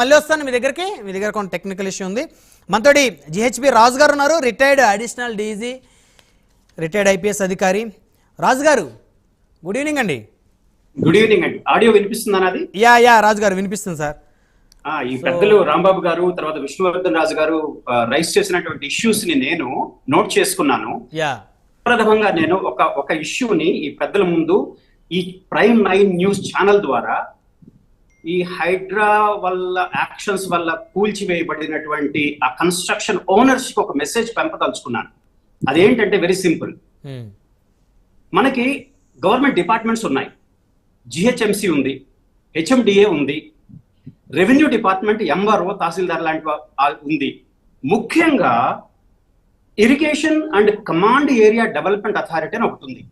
మళ్ళీ వస్తాను మీ దగ్గరికి. మీ దగ్గర కొంత టెక్నికల్ ఇష్యూ ఉంది. మనతోటి జిహెచ్పి రాజు గారు ఉన్నారు. Retired additional DG retired IPS అధికారి. రాజు గారు గుడ్ ఈవినింగ్ అండి. గుడ్ ఈవినింగ్ అండి. ఆడియో వినిపిస్తుందా నాది? యా యా రాజు గారు వినిపిస్తుంది సార్. ఈ పెద్దలు రాంబాబు గారు తర్వాత విష్ణువర్ధన్ రాజు గారు రైస్ చేసినటువంటి ఇష్యూస్ని నేను నోట్ చేసుకున్నాను. యా ప్రథమంగా నేను ఒక ఒక ఇష్యూని ఈ పెద్దల ముందు ఈ ప్రైమ్ నైన్ న్యూస్ ఛానల్ ద్వారా ఈ హైడ్రా వల్ల యాక్షన్స్ వల్ల కూల్చివేయబడినటువంటి ఆ కన్స్ట్రక్షన్ ఓనర్స్కి ఒక మెసేజ్ పంపదలుచుకున్నాను. అదేంటంటే వెరీ సింపుల్. మనకి గవర్నమెంట్ డిపార్ట్మెంట్స్ ఉన్నాయి. జిహెచ్ఎంసి ఉంది హెచ్ఎండిఏ ఉంది రెవెన్యూ డిపార్ట్మెంట్ ఎంఆర్ఓ తహసీల్దార్ లాంటి ఉంది. ముఖ్యంగా irrigation and command area development authority అని ఒకటి ఉంది.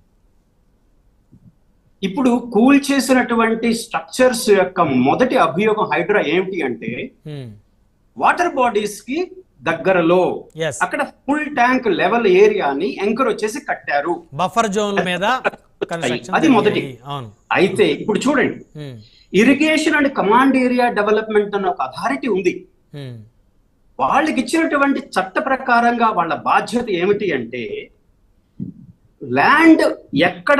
ఇప్పుడు కూల్ చేసినటువంటి స్ట్రక్చర్స్ యొక్క మొదటి అభియోగం హైడ్రా ఏమిటి అంటే హ్మ్. వాటర్ బాడీస్కి దగ్గరలో. అక్కడ ఫుల్ ట్యాంక్ లెవెల్ ఏరియాని ఎంకర్ వచ్చేసి కట్టారు బఫర్ జోన్ల మీద అది మొదటి. అయితే ఇప్పుడు చూడండి. Irrigation and command area development అన్న ఒక అథారిటీ ఉంది హ్మ్. వాళ్ళకి ఇచ్చినటువంటి చట్ట ప్రకారంగా వాళ్ళ బాధ్యత ఏమిటి అంటే ల్యాండ్ ఎక్కడ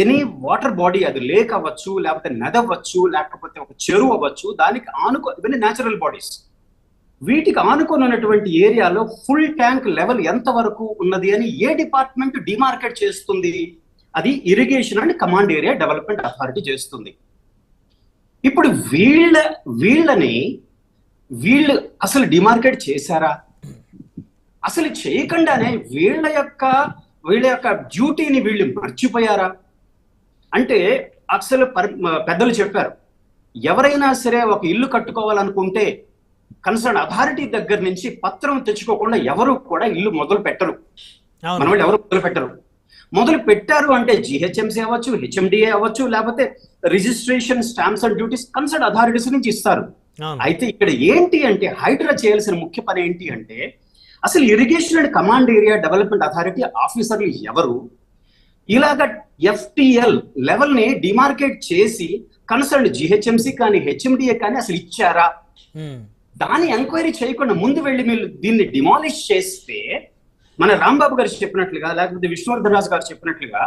ఎనీ వాటర్ బాడీ అది లేక్ అవ్వచ్చు లేకపోతే నది అవ్వచ్చు లేకపోతే ఒక చెరువు అవ్వచ్చు దానికి ఆనుకో ఇవన్నీ న్యాచురల్ బాడీస్ వీటికి ఆనుకొని ఉన్నటువంటి ఏరియాలో ఫుల్ ట్యాంక్ లెవెల్ ఎంత వరకు ఉన్నది అని ఏ డిపార్ట్మెంట్ డిమార్కెట్ చేస్తుంది? అది irrigation and command area development authority చేస్తుంది. ఇప్పుడు వీళ్ళ వీళ్ళని వీళ్ళు అసలు డిమార్కెట్ చేశారా? అసలు చేయకుండానే వీళ్ళ యొక్క వీళ్ళ యొక్క డ్యూటీని వీళ్ళు మర్చిపోయారా? అంటే అసలు పెద్దలు చెప్పారు. ఎవరైనా సరే ఒక ఇల్లు కట్టుకోవాలనుకుంటే కన్సర్న్ అథారిటీ దగ్గర నుంచి పత్రం తెచ్చుకోకుండా ఎవరు కూడా ఇల్లు మొదలు పెట్టరు. మన వాళ్ళు ఎవరు మొదలు పెట్టరు. మొదలు పెట్టారు అంటే జిహెచ్ఎంసీ అవ్వచ్చు హెచ్ఎండిఏ అవ్వచ్చు లేకపోతే registration stamps and duties concern authorities నుంచి ఇస్తారు. అయితే ఇక్కడ ఏంటి అంటే హైడ్రా చేయాల్సిన ముఖ్య పని ఏంటి అంటే అసలు irrigation and command area development authority ఆఫీసర్లు ఎవరు? ఇలాగ ఎఫ్టిఎల్ లెవెల్ని డిమార్కెట్ చేసి కన్సర్న్ జిహెచ్ఎంసీ కానీ హెచ్ఎండిఏ కానీ అసలు ఇచ్చారా. దాని ఎంక్వైరీ చేయకుండా ముందు వెళ్ళి మీరు దీన్ని డిమాలిష్ చేస్తే మన రాంబాబు గారు చెప్పినట్లుగా లేకపోతే విష్ణువర్ధన్ రాజు గారు చెప్పినట్లుగా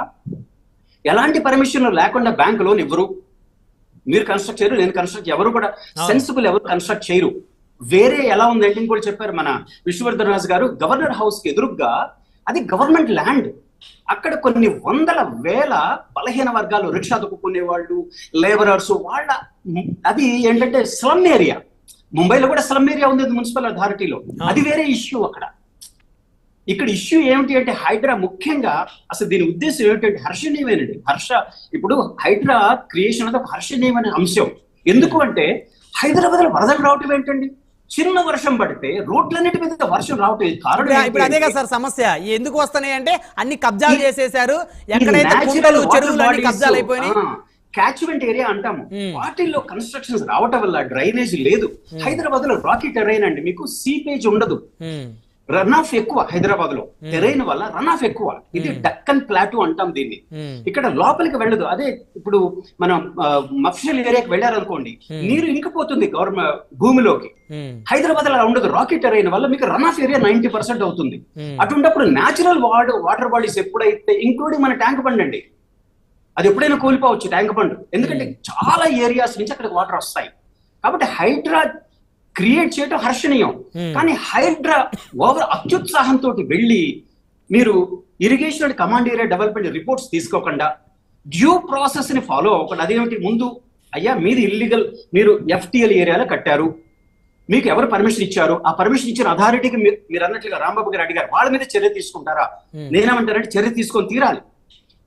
ఎలాంటి పర్మిషన్ లేకుండా బ్యాంక్ లోన్ ఇవ్వరు. మీరు కన్స్ట్రక్ట్ చేయరు నేను కన్స్ట్రక్ట్ ఎవరు కూడా. సెన్సిబుల్ ఎవరు కన్స్ట్రక్ట్ చేయరు. వేరే ఎలా ఉంది అంటే కూడా చెప్పారు మన విష్ణువర్ధన్ రాజు గారు. గవర్నర్ హౌస్కి ఎదురుగ్గా అది గవర్నమెంట్ ల్యాండ్. అక్కడ కొన్ని వందల వేల బలహీన వర్గాలు రిక్షా తొక్కుకునే వాళ్ళు లేబరర్స్ వాళ్ళ అది ఏంటంటే స్లమ్ ఏరియా ముంబైలో కూడా స్లమ్ ఏరియా ఉంది మున్సిపల్ అథారిటీలో అది వేరే ఇష్యూ అక్కడ. ఇక్కడ ఇష్యూ ఏమిటి అంటే హైడ్రా ముఖ్యంగా అసలు దీని ఉద్దేశం ఏమిటంటే హర్షణీయమేనండి హర్ష ఇప్పుడు హైడ్రా క్రియేషన్ అనేది ఒక హర్షణీయమైన అంశం. ఎందుకు అంటే హైదరాబాద్లో వరదలు రావటం ఏంటండి? చిన్న వర్షం పడితే రోడ్లన్నిటి మీద వర్షం రావటం కారణం ఇప్పుడు అదే కదా సార్ సమస్య. ఎందుకు వస్తున్నాయి అంటే అన్ని కబ్జాలు ఎక్కడైతే కుంటలు water చెరువులు అన్ని కబ్జాలు అయిపోయినాయి. క్యాచ్మెంట్ ఏరియా అంటాము. వాటిల్లో కన్స్ట్రక్షన్స్ రావటం వల్ల డ్రైనేజ్ లేదు. హైదరాబాద్లో రాకీ టెరైన్ అండి మీకు సీపేజ్ ఉండదు. రన్ ఆఫ్ ఎక్కువ హైదరాబాద్లో టెరైన్ వల్ల రన్ ఆఫ్ ఎక్కువ. ఇది డక్కన్ ప్లాటూ అంటాం దీన్ని. ఇక్కడ లోపలికి వెళ్ళదు. అదే ఇప్పుడు మనం మఫ్షల్ ఏరియాకి వెళ్ళారనుకోండి నీరు ఇంకిపోతుంది గవర్నమెంట్ భూమిలోకి. హైదరాబాద్ అలా ఉండదు. రాకీ టెరైన్ వల్ల మీకు run off area ninety percent అవుతుంది. అటువంటిప్పుడు న్యాచురల్ వాటర్ వాటర్ బాడీస్ ఎప్పుడైతే ఇంక్లూడింగ్ మన ట్యాంక్ బండ్ అండి అది ఎప్పుడైనా కూలిపోవచ్చు ట్యాంక్ బండ్. ఎందుకంటే చాలా ఏరియాస్ నుంచి అక్కడ వాటర్ వస్తాయి. కాబట్టి హైడ్రా క్రియేట్ చేయడం హర్షణీయం. కానీ హైడ్రా ఓవర్ అత్యుత్సాహంతో వెళ్ళి మీరు irrigation and command area development reports తీసుకోకుండా డ్యూ ప్రాసెస్ని ఫాలో అవ్వకుండా అదేమిటి ముందు అయ్యా మీది ఇల్లీగల్ మీరు ఎఫ్టిఎల్ ఏరియాలో కట్టారు. మీకు ఎవరు పర్మిషన్ ఇచ్చారు? ఆ పర్మిషన్ ఇచ్చిన అథారిటీకి మీరు మీరు అన్నట్లుగా రాంబాబు గారు అడిగారు వాళ్ళ మీద చర్య తీసుకుంటారా. నేనేమంటానంటే చర్య తీసుకొని తీరాలి.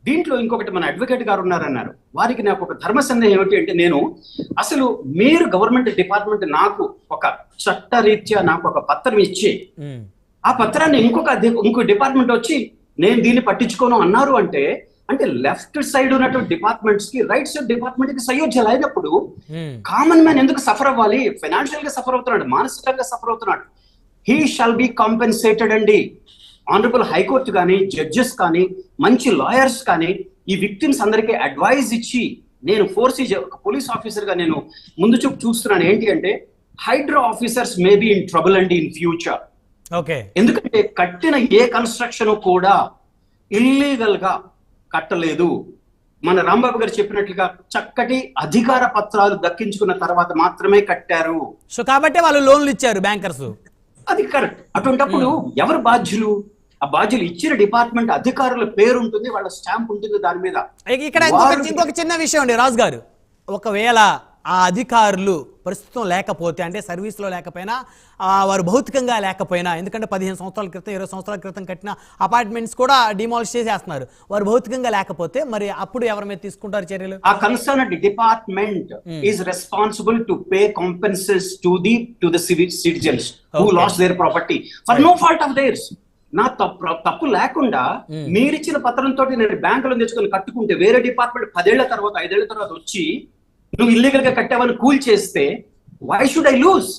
దీంట్లో ఇంకొకటి మన అడ్వకేట్ గారు ఉన్నారన్నారు వారికి నాకు ఒక ధర్మ సందేహం ఏమిటి అంటే నేను అసలు మీరు గవర్నమెంట్ డిపార్ట్మెంట్ నాకు ఒక చట్టరీత్యా నాకు ఒక పత్రం ఇచ్చి. ఆ పత్రాన్ని ఇంకొక ఇంకో డిపార్ట్మెంట్ వచ్చి నేను దీన్ని పట్టించుకోను అన్నారు అంటే అంటే లెఫ్ట్ సైడ్ ఉన్నటువంటి డిపార్ట్మెంట్స్కి రైట్ సైడ్ డిపార్ట్మెంట్కి సయోధ్యలు అయినప్పుడు. కామన్ మ్యాన్ ఎందుకు సఫర్ అవ్వాలి ఫైనాన్షియల్గా సఫర్ అవుతున్నాడు మానసికంగా సఫర్ అవుతున్నాడు హీ షాల్ బి కాంపెన్సేటెడ్ అండి ఆనరబుల్ హైకోర్టు కానీ జడ్జెస్ కానీ మంచి లాయర్స్ కానీ ఈ విక్టిమ్స్ అందరికీ అడ్వైజ్ ఇచ్చి నేను ఫోర్స్ ఒక పోలీస్ ఆఫీసర్గా నేను ముందు చూపు చూస్తున్నాను. ఏంటి అంటే HYDRAA officers may be in trouble అండి ఇన్ ఫ్యూచర్ ఓకే. ఎందుకంటే కట్టిన ఏ కన్స్ట్రక్షన్ కూడా ఇల్లీగల్గా కట్టలేదు. మన రాంబాబు గారు చెప్పినట్లుగా చక్కటి అధికార పత్రాలు దక్కించుకున్న తర్వాత మాత్రమే కట్టారు. సో కాబట్టి వాళ్ళు లోన్లు ఇచ్చారు బ్యాంకర్స్. అది కరెక్ట్. అటువంటప్పుడు ఎవరు బాధ్యులు? ఆ బాధ్యులు ఇచ్చిన డిపార్ట్మెంట్ అధికారుల పేరు ఉంటుంది వాళ్ళ స్టాంప్ ఉంటుంది దాని మీద. ఇక్కడ ఇంకొక చిన్న విషయం అండి రాజు గారు. ఒకవేళ ఆ అధికారులు ప్రస్తుతం లేకపోతే అంటే సర్వీస్లో లేకపోయినా వారు భౌతికంగా లేకపోయినా ఎందుకంటే పదిహేను సంవత్సరాల క్రితం ఇరవై సంవత్సరాల క్రితం కట్టిన అపార్ట్మెంట్స్ కూడా డిమాలిష్ చేసేస్తున్నారు. వారు భౌతికంగా లేకపోతే మరి అప్పుడు ఎవరి మీద తీసుకుంటారు చర్యలు? ఆ concern department is responsible to pay compensations to the to the citizens who. Loss their property for no fault of theirs నా తప్పు తప్పు లేకుండా మీరిచ్చిన పత్రంతో నేను బ్యాంకులో తెచ్చుకొని కట్టుకుంటే వేరే డిపార్ట్మెంట్ పదేళ్ళ తర్వాత ఐదేళ్ళ తర్వాత వచ్చి నువ్వు ఇల్లీగల్గా కట్టావని కూల్ చేస్తే why should I lose.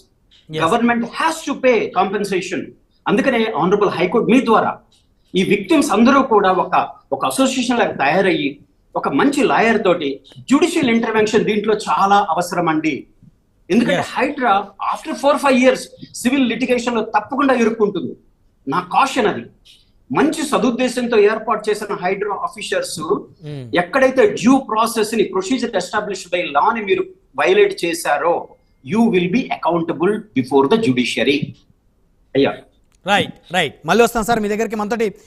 Government has to pay compensation అందుకనే ఆనరబుల్ హైకోర్టు మీ ద్వారా ఈ విక్టిమ్స్ అందరూ కూడా ఒక ఒక అసోసియేషన్ లాగా తయారయ్యి ఒక మంచి లాయర్ తోటి జ్యుడిషియల్ ఇంటర్వెన్షన్ దీంట్లో చాలా అవసరం అండి ఎందుకంటే. Hydraa after four five years civil లిటిగేషన్లో తప్పకుండా ఇరుక్కుంటుంది. నా కాషన్ అది. మంచి సదుద్దేశంతో ఏర్పాటు చేసిన హైడ్రా ఆఫీసర్స్. ఎక్కడైతే డ్యూ ప్రాసెస్ని ప్రొసీజర్ ఎస్టాబ్లిష్ బై లా ని మీరు వైలేట్ చేశారో you will be accountable before the judiciary అయ్యా. రైట్ రైట్ మళ్ళీ వస్తాం సార్ మీ దగ్గరికి. మనతోటి